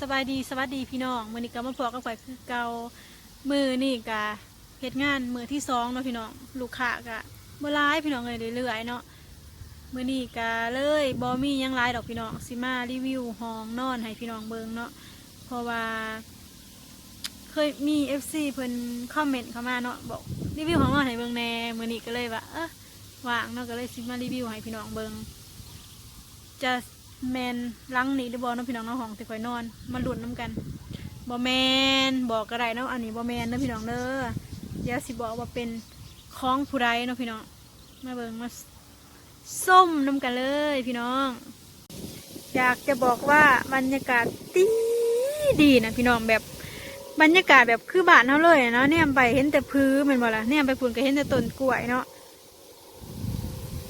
สบายดีสวัสดีพี่น้องมือนี้ก็มาพอกับข่อยคือเกามือนี่กะเฮ็ดงานมือที่สองเนาะพี่น้องลูกค้ากะเมื่อร้ายพี่น้องเลยเรื่อยๆเนาะมือนี่กะเลยบอมี่ยังร้ายดอกพี่น้องสิมารีวิวห้องนอนให้พี่น้องเบิงเนาะเพราะว่า เคยมี FC เพิ่นคอมเมนต์เข้ามาเนาะบอกรีวิวห้องนอนให้เบิงแน่มือนี้ก็เลยว่าเออว่างเนาะก็เลยสิมารีวิวให้พี่น้องเบิงจะ แมนลังนี้หรือบอน้องพี่น้องน้องห้องที่คอยนอน มาหลุดน้ำกันบอแมนบอกกระไรเนาะอันนี้บอแมนเนาะพี่น้องเด้อเดี๋ยวสิบอกว่าเป็นของผู้ใดเนาะพี่น้องมาเบิ่งมาส้มน้ำกันเลยพี่น้อง อยากจะบอกว่าบรรยากาศดีดีนะพี่น้องแบบบรรยากาศแบบคือบ้านเขาเลยเนาะเนี่ยไปเห็นแต่พื้นเป็นบ่ละเนี่ยไปพุ่นก็เห็นแต่ต้นกล้วยเนาะ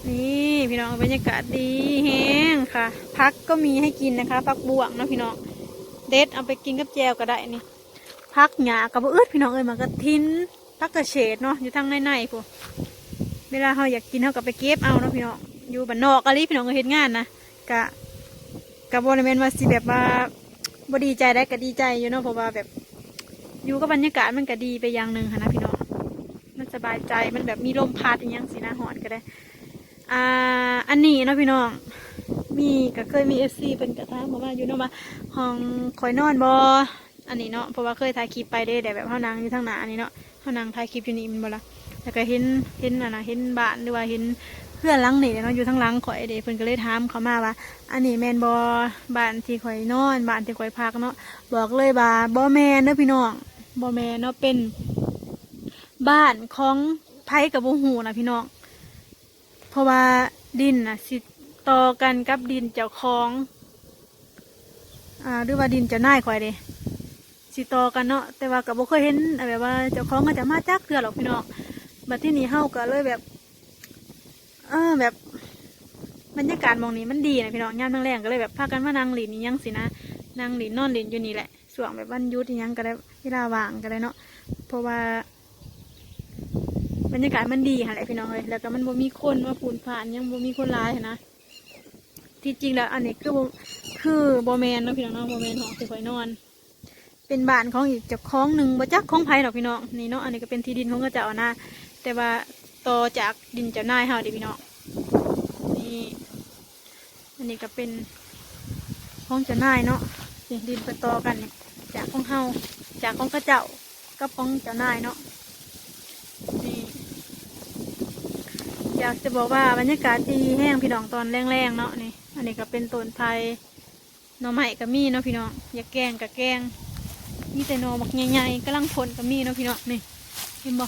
นี่พี่น้องบรรยากาศดีแห้งค่ะ พักก็มีให้กินนะคะพักบวงเนาะพี่น้องเด็ดเอาไปกินกับแจวก็ได้นี่พักหยากับเอื้อพี่น้องเอ้ยมันก็ทิ้นพักกระเฉดเนาะอยู่ทางในในพวกเวลาเขาอยากกินเขาก็ไปเก็บเอาเนาะพี่น้องอยู่บ้านนอกอะไรพี่น้องก็เห็นงานนะกะกับบริเวณว่าสิแบบว่าบดีใจได้ก็ดีใจอยู่เนาะเพราะว่าแบบอยู่กับบรรยากาศมันก็ดีไปอย่างหนึ่งค่ะนะพี่น้องมันสบายใจมันแบบมีลมพัดอย่างสีหน้าหอนก็ได้ อ่าอันนี้เนาะพี่น้อง มีก็เคยมีเอฟซีเป็นกระทะมาว่าอยู่เนาะว่าห้องคอยนอนบออันนี้เนาะเพราะว่าเคยถ่ายคลิปไปเด้แต่แบบเฮานางอยู่ทางหน้าอันนี้เนาะเฮานางถ่ายคลิปอยู่นี่มันบ่ละแล้วก็เห็นเห็นอะนะเห็นบ้านหรือว่าเห็นเพื่อนลังนี่เนาะอยู่ทางหลังข่อยเด้เพิ่นก็เลยถามเขามาว่า อันนี้แมนบอบ้านที่ข่อยนอนบ้านที่ข่อยพักเนาะบอกเลยว่าบ่แมนเนาะพี่น้องบ่แมนเนาะเป็น บ้านของไผกับบ่ฮู้นะพี่น้อง เพราะว่าดินน่ะสิต่อกันกับดินเจ้าของอ่าหรือว่าดินเจ้านายคอยเด้สิต่อกันเนาะแต่ว่ากับบ่เคยเห็นแบบว่าเจ้าของก็จะมาจักเทื่อหรอกพี่น้องบัดที่นี่เฮาก็เลยแบบเออแบบบรรยากาศมองนี้มันดีนะพี่น้องยามแรงก็เลยแบบพากันมานั่งหลินนี่ยังสินะนั่งหลินนอนหลินอยู่นี่แหละส่วงแบบวันยุดอิยังก็ได้เวลาว่างก็ได้เนาะเพราะว่า รรยากาศมันดีค่ะแหละพี่น้องเลยแล้วก็มันบ่มีคนมาปูนผ่านยังบ่มีคนร้ายนะที่จริงแล้วอันนี้คือคือโบแมนนะพี่น้องโบแมนของสิข่อยนอน เป็นบ้านของอีกเจ้าของหนึ่งบ่จักของไผดอกพี่น้องนี่เนาะอันนี้ก็เป็นที่ดินของกระเจ้านะแต่ว่าต่อจากดินเจ้านายเฮาดิพี่น้องนี่อันนี้ก็เป็นของเจ้านายเนาะดินไปต่อกันจากของเฮาจากของกระเจ้ากับของเจ้านายเนาะ นี่ อยากจะบอกว่าบรรยากาศดีแห้งพี่น้องตอนแรงๆเนาะนี่ อันนี้ก็เป็นต้นไทรหน่อไม้ก็มีเนาะพี่น้องอยากแกงกับแกงมีแต่หน่อบักใหญ่ๆกำลังผลก็มีเนาะพี่น้องนี่เห็นบ่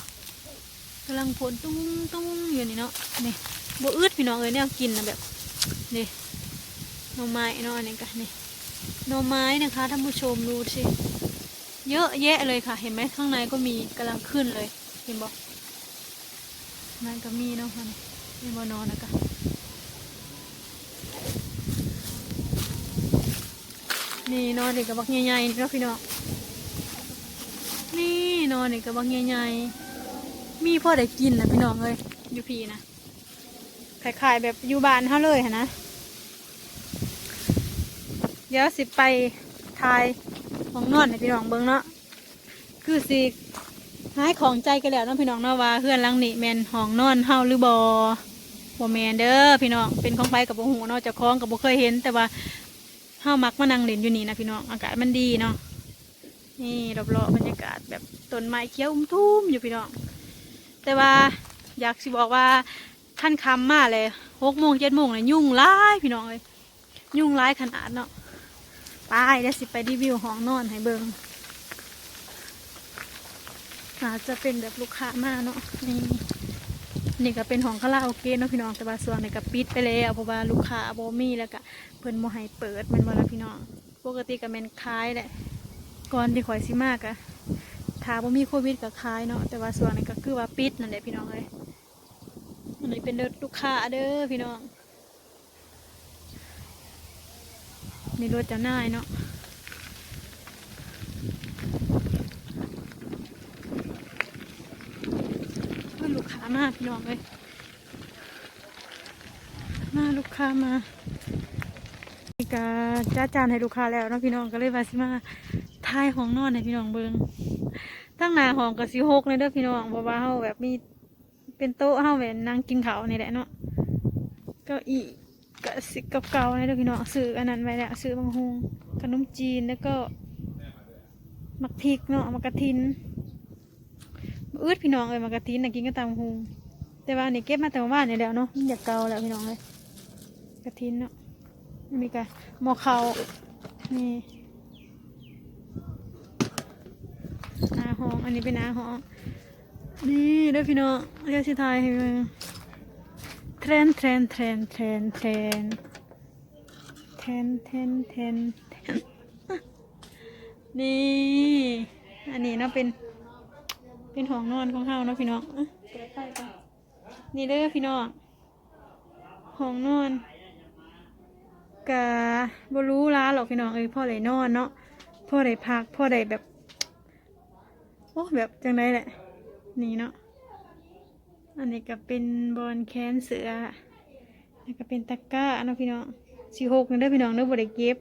กำลังผลตุ้มตุ้มอยู่นี่เนาะนี่บ่อืดพี่น้องเอ้ยเนี่ยกินนะแบบนี่หน่อไม้เนาะอันนี้ก็นี่หน่อไม้นะคะท่านผู้ชมดูสิเยอะแยะเลยค่ะ เห็นไหมข้างในก็มีกำลังขึ้นเลย เห็นบ นั่นก็มีเนาะมันมีบนอนนะกะนี่นอนเด็กกับบักใหญ่ๆนี่เนาะพี่น้องนี่นอนเด็กกับบักใหญ่ๆมีพ่อได้กินนะพี่น้องเลยอยู่พี่นะขายๆแบบอยู่บ้านเขาเลยฮะนะเดี๋ยวสิไปทายของนอนให้พี่น้องเบิ่งเนาะคือสิ หายของใจกันแล้วน้องพี่น้องเนาะว่าเพื่อนลังนี่แมนห้องนอนเฮาหรือบอบ่แมนเด้อพี่น้องเป็นของไผกับบ่หูเนาะเจ้าของกับบ่เคยเห็น แต่ว่าเฮามักมานั่งเล่นอยู่นี่นะพี่น้องอากาศมันดีเนาะนี่รอบๆบรรยากาศแบบต้นไม้เขียวอุ้มทุ่มอยู่พี่น้องแต่ว่าอยากสิบอกว่าท่านคำมาเลยหกโมงเจ็ดโมงเลยยุ่งร้ายพี่น้องเลยยุ่งร้ายขนาดเนาะไปเดี๋ยวสิไปรีวิวห้องนอนให้เบิ่ง อาจจะเป็นแบบลูกค้ามาเนาะนี่นี่ก็เป็นของคาราโอเกะเนาะพี่น้องแต่ว่าส่วนนี่ก็ปิดไปแล้วเพราะว่าลูกค้าบ่มีแล้วก็เพิ่นบ่ให้เปิดแมันบ่ละพี่น้องปกติก็แม่นคล้ายแหละก่อนที่ข่อยสิมากอะถ้าบ่มีโควิดก็คล้ายเนาะแต่ว่าส่วนนี้ก็คือว่าปิดนั่นแหละพี่น้องเอ้ยอันนี้เป็นเดลูกค้าเด้อพี่น้องนี่รถเจ้านายเนาะ เพื่อนลูกค้ามาพี่น้องเลยมาลูกค้ามานี่ก็จ้าจานให้ลูกค้าแล้วเนาะพี่น้องก็เลยว่าสิมาทายห้องนอนให้พี่น้องเบิงทั้งหน้าห้องก็สิหกเลยเด้อพี่น้องเพราะว่าเฮาแบบมีเป็นโต๊ะเฮาแบบนั่งกินข้าวนี่แหละเนาะเก็อีก็สิเก่าๆเลยเด้อพี่น้องซื้ออันนั้นไว้แล้วซื้อบางฮงขนมจีนแล้วก็มักพริกเนาะมักกะทิน อืดพี่น้องเอ้ยมักกะทินน่ะกินก็ตามฮงแต่ว่านี่เก็บมาแต่ว่าบ้านนี่แล้วเนาะมันอยากเกาแล้วพี่น้องเลยกะทินเนาะมีกะหมอเขานี่อาหองอันนี้เป็นอาหองนี่เด้อพี่น้องเรียกสิไทายให้เบิ่งเทรนเทรนเทรนเทรนเทรนเทรนเทรนเทรนเทรนนี่ อันนี้เนาะเป็น เป็นห้องนอนของเฮาเนาะพี่น้องอะเปิดไฟก่อนนี่เด้อพี่น้องห้องนอนกะบรู้ร้าหรอกพี่น้องเอ้ยพ่อได้นอนเนาะพ่อได้พักพ่อได้แบบโอ้แบบจังไดแหละนี่เนาะอันนี้ก็เป็นบอลแคนเสือแล้วก็เป็นตะกร้าเนาะพี่น้องสี่หกนี่เด้อพี่น้องเด้อบ่ได้เก็บ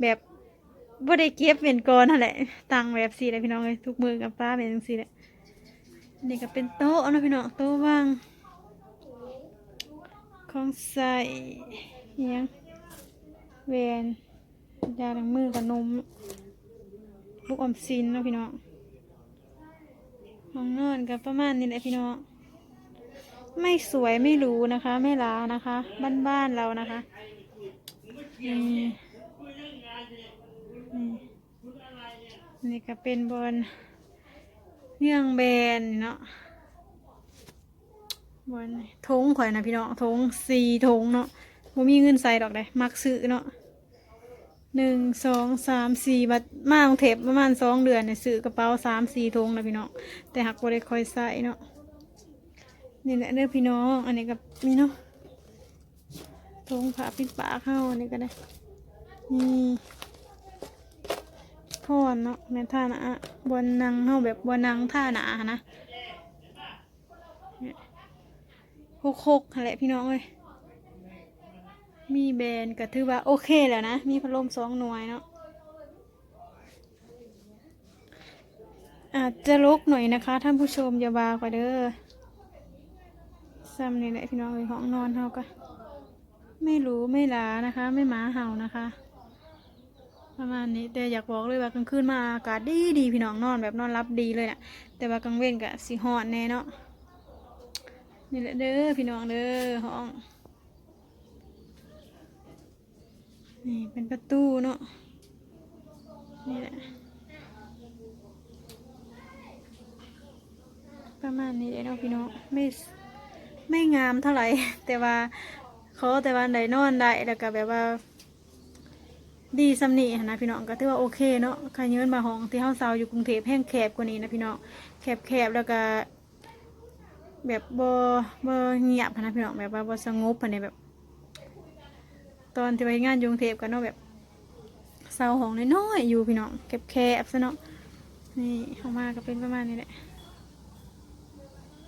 แบบ บ่ได้เก็บเป็นก้อนนั่นแหละตังแบบสี่เลยพี่น้องเลยทุกมือกับป้าเป็นสี่แหละนนี้ก็เป็นโต๊ะนะพี่น้องโต๊ะว่างของใส่ยังเวนยาล้างมือกับนมลูกอมซินนะพี่น้องห้องนอนกับประมาณนี้แหละพี่น้องไม่สวยไม่รู้นะคะ ไม่ล้านะคะ บ้านๆเรานะคะ นี่นี่ก็เป็นบอลเนื่องแบนเนาะบอลทงข่อยนะพี่น้องทงสี่ทงเนาะบ่มีเงินใส่ดอกเลยมักซื้อเนาะหนึ่งสองสามสี่บัตรมากรุงเทพประมาณสองเดือนเนี่ยซื้อกระเป๋าสามสี่ทงนะพี่น้องแต่หักบ่ได้คอยใส่เนาะนี่แหละเด้อพี่น้องอันนี้กับนี่เนาะทงผ้าปิดปากเข้าอันนี้ก็ได้นี่ พอนเนาะแม่ท่าหนะบนนังเข้าแบบบนนังท่าหนานะโคกๆนั่นแหละพี่น้องเอ้ยมีแบรนด์ก็ถือว่าโอเคแล้วนะ มีพัดลมสองหน่วยเนาะอาจจะลกหน่อยนะคะ ท่านผู้ชมอย่าบากว่าเด้อซ้ำนี่แหละพี่น้องเลยห้องนอนเฮาก็ไม่รู้ไม่ลานะคะ ไม่หมาเห่านะคะ ประมาณนี้แต่อยากบอกเลยว่ากลางคืนมาอากาศดีดีพี่น้องนอนแบบนอนรับดีเลยน่ะแต่ว่ากลางเว้นก็สิฮอดแน่เนาะนี่แหละเด้อพี่น้องเด้อห้องนี่เป็นประตูเนาะนี่แหละประมาณนี้เลยเนาะพี่น้องไม่ไม่งามเท่าไหร่แต่ว่าเขาแต่ว่าได้นอนได้แล้วก็แบบว่า ดีสำนีหั้นะพี่น้องก็ถือว่าโอเคเนาะใครยินมาห้องที่เฮาเซาอยู่กรุงเทพแห้งแคบกว่านี้นะพี่น้องแคบแคบแล้วก็ แบบบ่บ่เงียบหั้นะพี่น้องแบบว่าบ่สงบหั้นนี่แบบ ตอนที่ไปงานยุงเทพกันเนาะแบบเซาห้องน้อยๆอยู่พี่น้องแคบๆซะเนาะนี่ออกมาก็เป็นประมาณนี้แหละ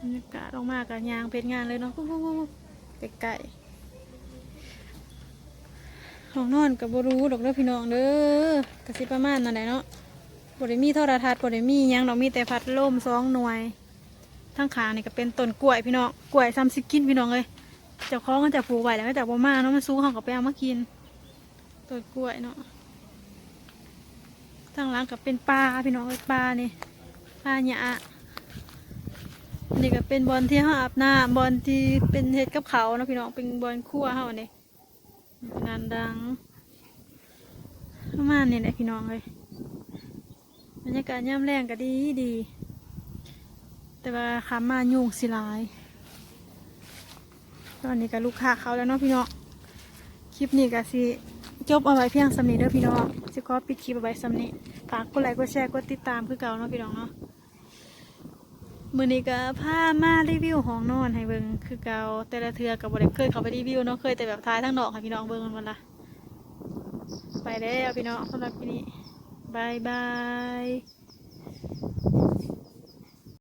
บรรยากาศออกมากับยางเป็นงานเลยเนาะไปไก่ ห้องนอนกับบรู้ดอกเด้อพี่น้องเด้อกสิประมาณนั่นแหละเนาะบริมีโทรทัศน์บริมียังดอกมีแต่พัดลมสองหน่วย ทั้งขางนี่ก็เป็นต้นกล้วยพี่น้องกล้วยซ้ำซิกินพี่น้องเลยเจ้าของก็จะปลูกไว้แล้วก็แต่บ่มาเนาะมันสูงเขาก็ไปเอามากินต้นกล้วยเนาะทางหลังก็เป็นปลาพี่น้องเอ้ยปลานี่ปลาหยานี่ก็เป็นบอลที่เขาอาบน้ำบอลที่เป็นเห็ดกับเขาเนาะพี่น้องเป็นบอลคั่วเขาเนี่ย งานดังประมาณนี้แหละพี่น้องเลยบรรยากาศย่ำแรงก็ดีดี แต่ว่าขามายุ่งสิลาย ตอนนี้ก็ลูกค้าเขาแล้วเนาะพี่น้อง คลิปนี้ก็สิจบเอาไว้เพียงสำนีเด้อพี่น้องสิขอปิดคลิปเอาไว้สำนีฝากกดไลค์กดแชร์กดติดตามคือเก่าเนาะพี่น้องเนาะ มือนี้ก็พามารีวิวห้องนอนให้เบิงคือเก่าแต่ละเทือกับบริเคยเข้าไปรีวิวเนาะเคยแต่แบบท้ายทั้งดอกค่ะพี่น้องเบิงมันวันละไปแล้วพี่น้องสำหรับที่นี้บายบาย